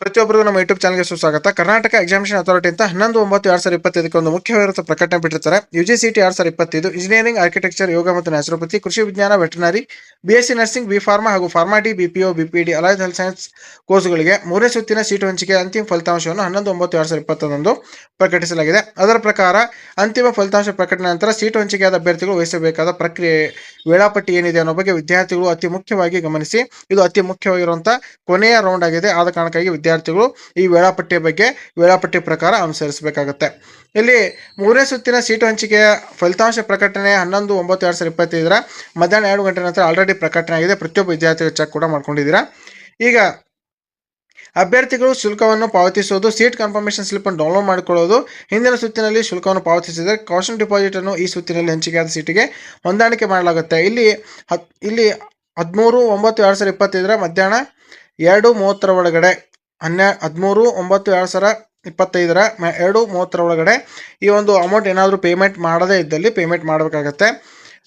ಪ್ರತಿಯೊಬ್ಬರಿಗೂ ನಮ್ಮ ಯೂಟ್ಯೂಬ್ ಚಾನಲ್ಗೆ ಸುಸ್ವಾಗತ. ಕರ್ನಾಟಕ ಎಕ್ಸಾಮಿನೇಷನ್ ಅಥಾರಿಟಿ ಅಂತ ಹನ್ನೊಂದು, ಒಂಬತ್ತು, ಎರಡು ಸಾವಿರದ ಇಪ್ಪತ್ತೈದಕ್ಕೆ ಒಂದು ಪ್ರಕಟಣೆ ಬಿಟ್ಟಿರ್ತಾರೆ ಯು ಜಿ ಸಿ ಟಿ ಎರಡ್ ಸಾವಿರದ ಇಪ್ಪತ್ತೈದು ಇಂಜಿನಿಯರಿಂಗ್ ಆರ್ಕಿಟೆಕ್ಚರ್ ಯೋಗ ಮತ್ತು ನ್ಯಾಚುರೋಪತಿ ಕೃಷಿ ವಿಜ್ಞಾನ veterinary B S C nursing B pharma ಹಾಗೂ pharma D BPO BPD allied health science ಕೋರ್ಸ್ಗಳಿಗೆ ಮೂರನೇ ಸುತ್ತಿನ ಸೀಟು ಹಂಚಿಕೆ ಅಂತಿಮ ಫಲಿತಾಂಶವನ್ನು ಹನ್ನೊಂದು, ಒಂಬತ್ತು, ಎರಡ್ ಸಾವಿರದ ಇಪ್ಪತ್ತೊಂದು ಪ್ರಕಟಿಸಲಾಗಿದೆ. ಅದರ ಪ್ರಕಾರ ಅಂತಿಮ ಫಲಿತಾಂಶ ಪ್ರಕಟಣೆ ನಂತರ ಸೀಟು ಹಂಚಿಕೆಯಾದ ಅಭ್ಯರ್ಥಿಗಳು ವಹಿಸಬೇಕಾದ ಪ್ರಕ್ರಿಯೆ ವೇಳಾಪಟ್ಟಿ ಏನಿದೆ ಅನ್ನೋ ಬಗ್ಗೆ ವಿದ್ಯಾರ್ಥಿಗಳು ಅತಿ ಮುಖ್ಯವಾಗಿ ಗಮನಿಸಿ. ಇದು ಅತಿ ಮುಖ್ಯವಾಗಿರುವಂತಹ ಕೊನೆಯ ರೌಂಡ್ ಆಗಿದೆ. ಆದ ಕಾರಣಕ್ಕಾಗಿ ವಿದ್ಯಾರ್ಥಿಗಳು ಈ ವೇಳಾಪಟ್ಟಿಯ ಬಗ್ಗೆ, ವೇಳಾಪಟ್ಟಿ ಪ್ರಕಾರ ಅನುಸರಿಸಬೇಕಾಗುತ್ತೆ. ಇಲ್ಲಿ ಮೂರನೇ ಸುತ್ತಿನ ಸೀಟು ಹಂಚಿಕೆಯ ಫಲಿತಾಂಶ ಪ್ರಕಟಣೆ ಹನ್ನೊಂದು, ಒಂಬತ್ತು, ಎರಡು ಸಾವಿರದ ಇಪ್ಪತ್ತೈದರ ಮಧ್ಯಾಹ್ನ ಎರಡು ಗಂಟೆ ನಂತರ ಆಲ್ರೆಡಿ ಪ್ರಕಟಣೆ ಆಗಿದೆ. ಪ್ರತಿಯೊಬ್ಬ ವಿದ್ಯಾರ್ಥಿಗಳು ಚೆಕ್ ಕೂಡ ಮಾಡ್ಕೊಂಡಿದ್ದೀರಾ? ಈಗ ಅಭ್ಯರ್ಥಿಗಳು ಶುಲ್ಕವನ್ನು ಪಾವತಿಸುವುದು ಸೀಟ್ ಕನ್ಫರ್ಮೇಷನ್ ಸ್ಲಿಪ್ ಅನ್ನು ಡೌನ್ಲೋಡ್ ಮಾಡಿಕೊಳ್ಳೋದು, ಹಿಂದಿನ ಸುತ್ತಿನಲ್ಲಿ ಶುಲ್ಕವನ್ನು ಪಾವತಿಸಿದರೆ ಕಾಶನ್ ಡಿಪಾಸಿಟ್ ಅನ್ನು ಈ ಸುತ್ತಿನಲ್ಲಿ ಹಂಚಿಕೆಯಾದ ಸೀಟಿಗೆ ಹೊಂದಾಣಿಕೆ ಮಾಡಲಾಗುತ್ತೆ. ಇಲ್ಲಿ ಹತ್, ಇಲ್ಲಿ ಹದಿಮೂರು, ಒಂಬತ್ತು, ಎರಡು ಸಾವಿರದ ಇಪ್ಪತ್ತೈದರ ಮಧ್ಯಾಹ್ನ ಎರಡು ಮೂವತ್ತರ ಒಳಗಡೆ ಹನ್ನೆ ಹದಿಮೂರು, ಒಂಬತ್ತು, ಎರಡು ಸಾವಿರ ಇಪ್ಪತ್ತೈದರ ಎರಡು ಮೂವತ್ತರ ಒಳಗಡೆ ಈ ಒಂದು ಅಮೌಂಟ್ ಏನಾದರೂ ಪೇಮೆಂಟ್ ಮಾಡದೇ ಇದ್ದಲ್ಲಿ ಪೇಮೆಂಟ್ ಮಾಡಬೇಕಾಗತ್ತೆ.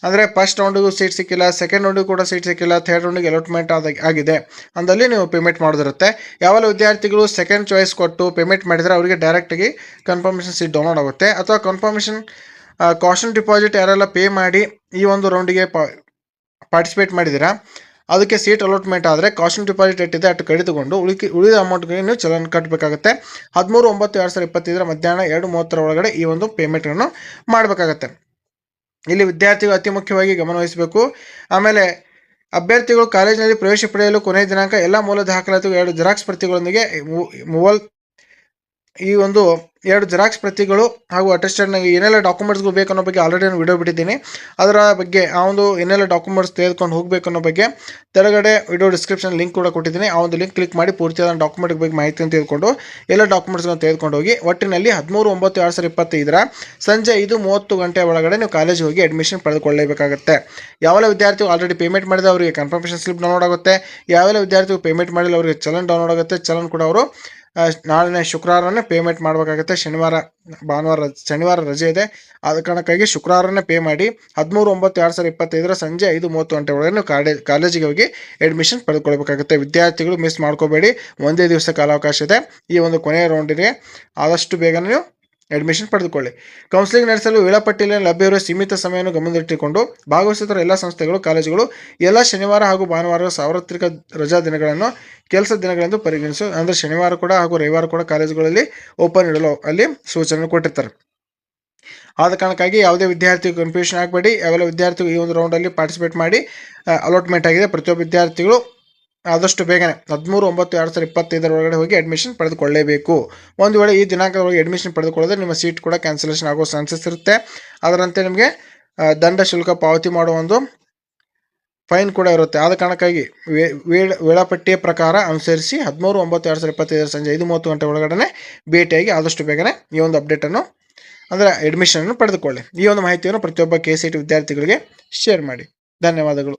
ಅಂದರೆ ಫಸ್ಟ್ ರೌಂಡಿಗೂ ಸೀಟ್ ಸಿಕ್ಕಿಲ್ಲ ಸೆಕೆಂಡ್ ರೌಂಡಿಗೂ ಕೂಡ ಸೀಟ್ ಸಿಕ್ಕಿಲ್ಲ ಥರ್ಡ್ ರೌಂಡಿಗೆ ಅಲಾಟ್ಮೆಂಟ್ ಆದ ಆಗಿದೆ ಅಂದಲ್ಲಿ ನೀವು ಪೇಮೆಂಟ್ ಮಾಡೋದಿರುತ್ತೆ. ಯಾವೆಲ್ಲ ವಿದ್ಯಾರ್ಥಿಗಳು ಸೆಕೆಂಡ್ ಚಾಯ್ಸ್ ಕೊಟ್ಟು ಪೇಮೆಂಟ್ ಮಾಡಿದರೆ ಅವರಿಗೆ ಡೈರೆಕ್ಟಾಗಿ ಕನ್ಫರ್ಮೇಷನ್ ಸೀಟ್ ಡೌನ್ಲೋಡ್ ಆಗುತ್ತೆ. ಅಥವಾ ಕನ್ಫರ್ಮೇಷನ್ ಕಾಷನ್ ಡಿಪಾಸಿಟ್ ಯಾರೆಲ್ಲ ಪೇ ಮಾಡಿ ಈ ಒಂದು ರೌಂಡಿಗೆ ಪಾರ್ಟಿಸಿಪೇಟ್ ಮಾಡಿದ್ದೀರಾ ಅದಕ್ಕೆ ಸೀಟ್ ಅಲಾಟ್ಮೆಂಟ್ ಆದರೆ ಕಾಸ್ಟ್ಯೂಮ್ ಡಿಪಾಸಿಟ್ ಇಟ್ಟಿದೆ ಅಟ್ಟು ಕಡಿತಗೊಂಡು ಉಳಿಕೆ, ಉಳಿದ ಅಮೌಂಟ್ಗೆ ನೀವು ಚಲನ್ ಕಟ್ಟಬೇಕಾಗುತ್ತೆ ಹದಿಮೂರು, ಒಂಬತ್ತು, ಎರಡು ಸಾವಿರದ ಇಪ್ಪತ್ತೈದರ ಮಧ್ಯಾಹ್ನ ಎರಡು ಮೂವತ್ತರ ಒಳಗಡೆ ಈ ಒಂದು ಪೇಮೆಂಟನ್ನು ಮಾಡಬೇಕಾಗತ್ತೆ. ಇಲ್ಲಿ ವಿದ್ಯಾರ್ಥಿಗಳು ಅತಿ ಮುಖ್ಯವಾಗಿ ಗಮನವಹಿಸಬೇಕು ಆಮೇಲೆ ಅಭ್ಯರ್ಥಿಗಳು ಕಾಲೇಜಿನಲ್ಲಿ ಪ್ರವೇಶ ಪಡೆಯಲು ಕೊನೆಯ ದಿನಾಂಕ, ಎಲ್ಲ ಮೂಲ ದಾಖಲಾತಿಗಳು ಎರಡು ಜೆರಾಕ್ಸ್ ಪ್ರತಿಗಳೊಂದಿಗೆ ಮೂವಲ್ ಈ ಒಂದು ಎರಡು ಜೆರಾಕ್ಸ್ ಪ್ರತಿಗಳು ಹಾಗೂ ಅಟೆಸ್ಟೆಡ್ ಏನೆಲ್ಲ ಡಾಕ್ಯುಮೆಂಟ್ಸ್ಗಳು ಬೇಕು ಅನ್ನೋ ಬಗ್ಗೆ ಆಲ್ರೆಡಿ ನಾನು ವಿಡಿಯೋ ಬಿಟ್ಟಿದ್ದೀನಿ. ಅದರ ಬಗ್ಗೆ ಆ ಒಂದು ಏನೆಲ್ಲ ಡಾಕ್ಯುಮೆಂಟ್ಸ್ ತೆಗೆದುಕೊಂಡು ಹೋಗಬೇಕು ಅನ್ನೋ ಬಗ್ಗೆ ತೆಳಗಡೆ ವಿಡಿಯೋ ಡಿಸ್ಕ್ರಿಪ್ಷನ್ ಲಿಂಕ್ ಕೂಡ ಕೊಟ್ಟಿದ್ದೀನಿ. ಆ ಒಂದು ಲಿಂಕ್ ಕ್ಲಿಕ್ ಮಾಡಿ ಪೂರ್ತಿಯಾದ ಡಾಕ್ಯುಮೆಂಟ್ ಬಗ್ಗೆ ಮಾಹಿತಿಯನ್ನು ತೆಗೆದುಕೊಂಡು ಎಲ್ಲ ಡಾಕ್ಯುಮೆಂಟ್ಸ್ಗಳನ್ನು ತೆಗೆದುಕೊಂಡು ಹೋಗಿ ಒಟ್ಟಿನಲ್ಲಿ ಹದಿಮೂರು, ಒಂಬತ್ತು, ಎರಡು ಸಾವಿರದ ಇಪ್ಪತ್ತೈದರ ಸಂಜೆ ಐದು ಮೂವತ್ತು ಗಂಟೆ ಒಳಗಡೆ ನೀವು ಕಾಲೇಜಿಗೆ ಹೋಗಿ ಅಡ್ಮಿಷನ್ ಪಡೆದುಕೊಳ್ಳಬೇಕಾಗುತ್ತೆ. ಯಾವೆಲ್ಲ ವಿದ್ಯಾರ್ಥಿಗಳು ಆಲ್ರೆಡಿ ಪೇಮೆಂಟ್ ಮಾಡಿದ ಅವರಿಗೆ ಕನ್ಫರ್ಮೇಷನ್ ಸ್ಲಿಪ್ ಡೌನ್ಲೋಡ್ ಆಗುತ್ತೆ. ಯಾವೆಲ್ಲ ವಿದ್ಯಾರ್ಥಿಗಳು ಪೇಮೆಂಟ್ ಮಾಡಿಲ್ಲ ಅವರಿಗೆ ಚಲನ್ ಡೌನ್ಲೋಡ್ ಆಗುತ್ತೆ. ಚಲನ್ ಕೂಡ ಅವರು ನಾಳೆ ಶುಕ್ರವಾರನೇ ಪೇಮೆಂಟ್ ಮಾಡಬೇಕಾಗುತ್ತೆ. ಶನಿವಾರ, ಭಾನುವಾರ, ಶನಿವಾರ ರಜೆ ಇದೆ. ಆದ ಕಾರಣಕ್ಕಾಗಿ ಶುಕ್ರವಾರನೇ ಪೇ ಮಾಡಿ ಹದಿಮೂರು, ಒಂಬತ್ತು, ಎರಡು ಸಾವಿರದ ಇಪ್ಪತ್ತೈದರ ಸಂಜೆ ಐದು, ಮೂವತ್ತು ಗಂಟೆ ಒಳಗೆ ಕಾಲೇಜಿಗೆ ಹೋಗಿ ಅಡ್ಮಿಷನ್ ಪಡೆದುಕೊಳ್ಬೇಕಾಗುತ್ತೆ ವಿದ್ಯಾರ್ಥಿಗಳು ಮಿಸ್ ಮಾಡ್ಕೋಬೇಡಿ. ಒಂದೇ ದಿವಸ ಕಾಲಾವಕಾಶ ಇದೆ. ಈ ಒಂದು ಕೊನೆಯ ರೌಂಡಿಗೆ ಆದಷ್ಟು ಬೇಗನೆ ಅಡ್ಮಿಷನ್ ಪಡೆದುಕೊಳ್ಳಿ. ಕೌನ್ಸಿಲಿಂಗ್ ನಡೆಸಲು ವೇಳಾಪಟ್ಟಿಯಲ್ಲಿ ಲಭ್ಯವಿರುವ ಸೀಮಿತ ಸಮಯವನ್ನು ಗಮನದಲ್ಲಿಟ್ಟುಕೊಂಡು ಭಾಗವಹಿಸುತ್ತಿರುವ ಎಲ್ಲ ಸಂಸ್ಥೆಗಳು, ಕಾಲೇಜುಗಳು ಎಲ್ಲ ಶನಿವಾರ ಹಾಗೂ ಭಾನುವಾರ ಸಾರ್ವತ್ರಿಕ ರಜಾ ದಿನಗಳನ್ನು ಕೆಲಸ ದಿನಗಳೆಂದು ಪರಿಗಣಿಸು. ಅಂದರೆ ಶನಿವಾರ ಕೂಡ ಹಾಗೂ ರವಿವಾರ ಕೂಡ ಕಾಲೇಜುಗಳಲ್ಲಿ ಓಪನ್ ಇಡಲು ಅಲ್ಲಿ ಸೂಚನೆ ಕೊಟ್ಟಿರ್ತಾರೆ. ಆದ ಕಾರಣಕ್ಕಾಗಿ ಯಾವುದೇ ವಿದ್ಯಾರ್ಥಿ ಕನ್ಫ್ಯೂಷನ್ ಆಗಬೇಡಿ. ಯಾವೆಲ್ಲ ವಿದ್ಯಾರ್ಥಿಗಳು ಈ ಒಂದು ರೌಂಡಲ್ಲಿ ಪಾರ್ಟಿಸಿಪೇಟ್ ಮಾಡಿ ಅಲಾಟ್ಮೆಂಟ್ ಆಗಿದೆ. ಪ್ರತಿಯೊಬ್ಬ ವಿದ್ಯಾರ್ಥಿಗಳು ಆದಷ್ಟು ಬೇಗನೆ ಹದಿಮೂರು, ಒಂಬತ್ತು, ಎರಡು ಸಾವಿರದ ಇಪ್ಪತ್ತೈದರ ಒಳಗಡೆ ಹೋಗಿ ಅಡ್ಮಿಷನ್ ಪಡೆದುಕೊಳ್ಳಲೇಬೇಕು ಒಂದು ವೇಳೆ ಈ ದಿನಾಂಕದೊಳಗೆ ಅಡ್ಮಿಷನ್ ಪಡೆದುಕೊಳ್ಳೋದ್ರೆ ನಿಮ್ಮ ಸೀಟ್ ಕೂಡ ಕ್ಯಾನ್ಸಲೇಷನ್ ಆಗೋ ಚಾನ್ಸಸ್ ಇರುತ್ತೆ. ಅದರಂತೆ ನಿಮಗೆ ದಂಡ ಶುಲ್ಕ ಪಾವತಿ ಮಾಡುವ ಒಂದು ಫೈನ್ ಕೂಡ ಇರುತ್ತೆ. ಆದ ಕಾರಣಕ್ಕಾಗಿ ವೇಳಾಪಟ್ಟಿಯ ಪ್ರಕಾರ ಅನುಸರಿಸಿ ಹದಿಮೂರು, ಒಂಬತ್ತು, ಎರಡು ಸಾವಿರದ ಇಪ್ಪತ್ತೈದರ ಸಂಜೆ ಐದು ಮೂವತ್ತು ಗಂಟೆ ಒಳಗಡೆ ಭೇಟಿಯಾಗಿ ಆದಷ್ಟು ಬೇಗನೆ ಈ ಒಂದು ಅಪ್ಡೇಟನ್ನು ಅಂದರೆ ಅಡ್ಮಿಷನನ್ನು ಪಡೆದುಕೊಳ್ಳಿ. ಈ ಒಂದು ಮಾಹಿತಿಯನ್ನು ಪ್ರತಿಯೊಬ್ಬ ಕೆ ವಿದ್ಯಾರ್ಥಿಗಳಿಗೆ ಶೇರ್ ಮಾಡಿ. ಧನ್ಯವಾದಗಳು.